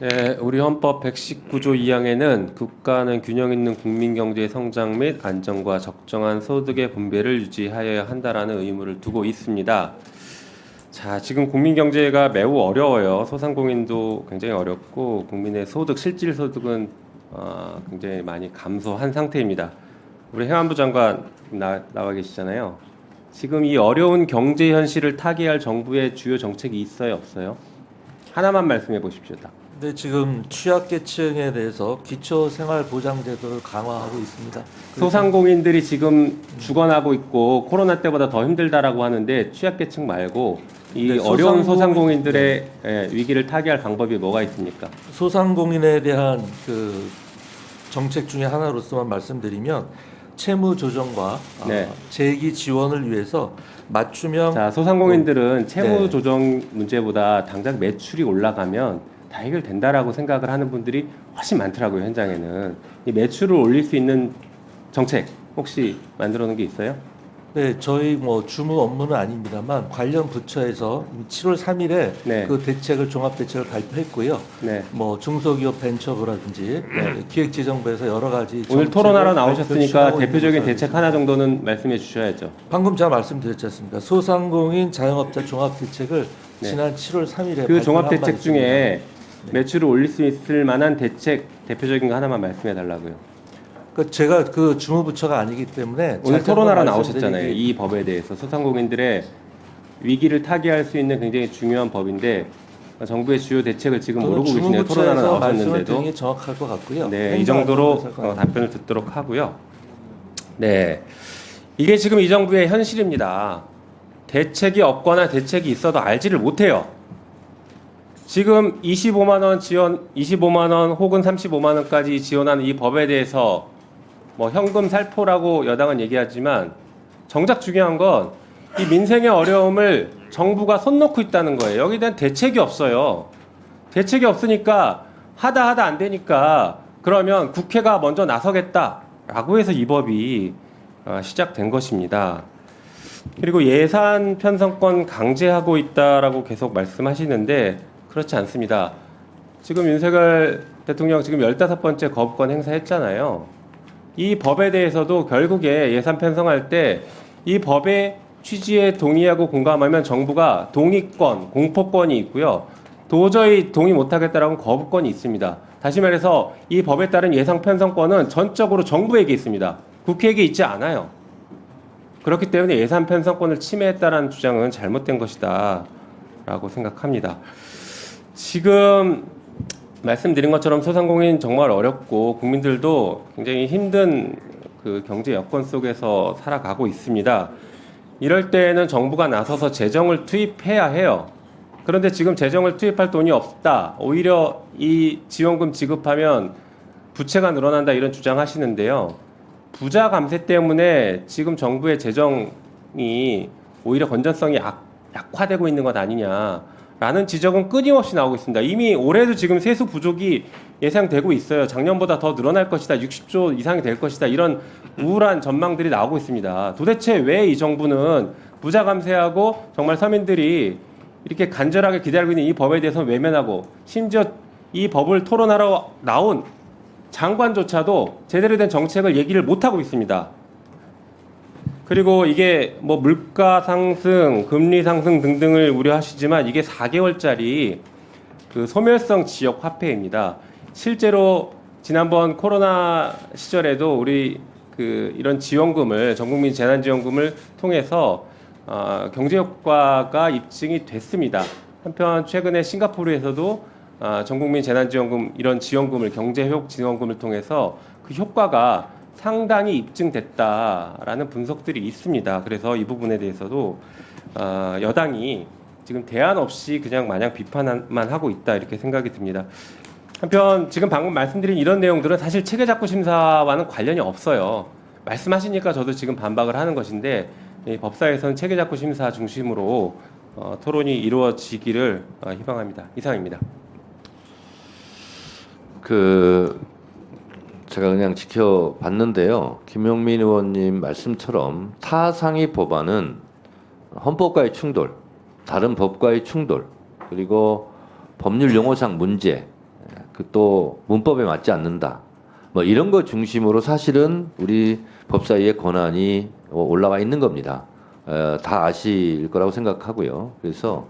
네, 우리 헌법 119조 2항에는 국가는 균형 있는 국민 경제의 성장 및 안정과 적정한 소득의 분배를 유지하여야 한다라는 의무를 두고 있습니다. 자, 지금 국민 경제가 매우 어려워요. 소상공인도 굉장히 어렵고 국민의 소득 실질 소득은 어, 굉장히 많이 감소한 상태입니다. 우리 행안부 장관 나, 나와 계시잖아요. 지금 이 어려운 경제 현실을 타개할 정부의 주요 정책이 있어요, 없어요? 하나만 말씀해 보십시오. 딱. 근데 지금 취약계층에 대해서 기초생활보장제도를 강화하고 있습니다. 소상공인들이 지금 죽어나고 있고 코로나 때보다 더 힘들다라고 하는데 취약계층 말고 이 네, 어려운 소상공인- 소상공인들의 예, 위기를 타개할 방법이 뭐가 있습니까? 소상공인에 대한 그 정책 중에 하나로서만 말씀드리면 채무 조정과 네. 아, 재기 지원을 위해서 맞춤형 자, 소상공인들은 채무 네. 조정 문제보다 당장 매출이 올라가면 다 해결된다라고 생각을 하는 분들이 훨씬 많더라고요 현장에는 이 매출을 올릴 수 있는 정책 혹시 만들어 놓은 게 있어요? 네, 저희 뭐 주무 업무는 아닙니다만 관련 부처에서 7월 3일에 네. 그 대책을 종합 대책을 발표했고요. 네. 뭐 중소기업 벤처부라든지 기획재정부에서 여러 가지 오늘 토론하러 나오셨으니까 대표적인 대책 하나 정도는 말씀해 주셔야죠. 방금 제가 말씀드렸지 않습니까? 소상공인 자영업자 종합 대책을 네. 지난 7월 3일에 그 종합 대책 중에 매출을 올릴 수 있을 만한 대책 대표적인 거 하나만 말씀해 달라고요. 그 제가 그 주무부처가 아니기 때문에 오늘 토론하러 건 나오셨잖아요. 이 법에 대해서 소상공인들의 위기를 타개할 수 있는 굉장히 중요한 법인데 정부의 주요 대책을 지금 모르고 계시네요. 토론하러 나오셨는데도 정확할 것 같고요. 네, 이 정도로 어. 답변을 듣도록 하고요. 네, 이게 지금 이 정부의 현실입니다. 대책이 없거나 대책이 있어도 알지를 못해요. 지금 25만 원 지원, 25만 원 혹은 35만 원까지 지원하는 이 법에 대해서 뭐 현금 살포라고 여당은 얘기하지만 정작 중요한 건 이 민생의 어려움을 정부가 손 놓고 있다는 거예요. 여기에 대한 대책이 없어요. 대책이 없으니까 하다 하다 안 되니까 그러면 국회가 먼저 나서겠다라고 해서 이 법이 어, 시작된 것입니다. 그리고 예산 편성권 강제하고 있다라고 계속 말씀하시는데 그렇지 않습니다. 지금 윤석열 대통령 지금 15번째 거부권 행사했잖아요. 이 법에 대해서도 결국에 예산 편성할 때 이 법의 취지에 동의하고 공감하면 정부가 동의권, 공포권이 있고요. 도저히 동의 못하겠다라는 거부권이 있습니다. 다시 말해서 이 법에 따른 예산 편성권은 전적으로 정부에게 있습니다. 국회에게 있지 않아요. 그렇기 때문에 예산 편성권을 침해했다는 주장은 잘못된 것이다 라고 생각합니다. 지금 말씀드린 것처럼 소상공인 정말 어렵고 국민들도 굉장히 힘든 그 경제 여건 속에서 살아가고 있습니다. 이럴 때에는 정부가 나서서 재정을 투입해야 해요. 그런데 지금 재정을 투입할 돈이 없다. 오히려 이 지원금 지급하면 부채가 늘어난다 이런 주장하시는데요. 부자 감세 때문에 지금 정부의 재정이 오히려 건전성이 약, 약화되고 있는 것 아니냐 라는 지적은 끊임없이 나오고 있습니다. 이미 올해도 지금 세수 부족이 예상되고 있어요. 작년보다 더 늘어날 것이다. 60조 이상이 될 것이다. 이런 우울한 전망들이 나오고 있습니다. 도대체 왜 이 정부는 부자 감세하고 정말 서민들이 이렇게 간절하게 기다리고 있는 이 법에 대해서 외면하고 심지어 이 법을 토론하러 나온 장관조차도 제대로 된 정책을 얘기를 못 하고 있습니다. 그리고 이게 뭐 물가 상승, 금리 상승 등등을 우려하시지만 이게 4개월짜리 그 소멸성 지역 화폐입니다. 실제로 지난번 코로나 시절에도 우리 그 이런 지원금을 전 국민 재난 지원금을 통해서 어, 경제 효과가 입증이 됐습니다. 한편 최근에 싱가포르에서도 아, 전국민 재난 지원금 이런 지원금을 경제 회복 지원금을 통해서 그 효과가 상당히 입증됐다라는 분석들이 있습니다. 그래서 이 부분에 대해서도 아, 여당이 지금 대안 없이 그냥 마냥 비판만 하고 있다 이렇게 생각이 듭니다. 한편 지금 방금 말씀드린 이런 내용들은 사실 체계작구 심사와는 관련이 없어요. 말씀하시니까 저도 지금 반박을 하는 것인데 이 법사에서는 체계작구 심사 중심으로 어, 토론이 이루어지기를 어, 희망합니다. 이상입니다. 그 제가 그냥 지켜봤는데요. 김용민 의원님 말씀처럼 타상위 법안은 헌법과의 충돌, 다른 법과의 충돌, 그리고 법률 용어상 문제, 그 또 문법에 맞지 않는다. 뭐 이런 거 중심으로 사실은 우리 법사위의 권한이 어, 올라와 있는 겁니다. 어, 다 아실 거라고 생각하고요. 그래서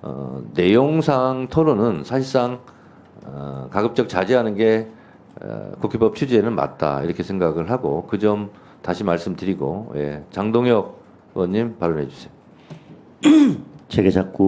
어, 내용상 토론은 사실상 어, 가급적 자제하는 게 어, 국회법 취지에는 맞다 이렇게 생각을 하고 그 점 다시 말씀드리고 예, 장동혁 의원님 발언해 주세요. 제가 자꾸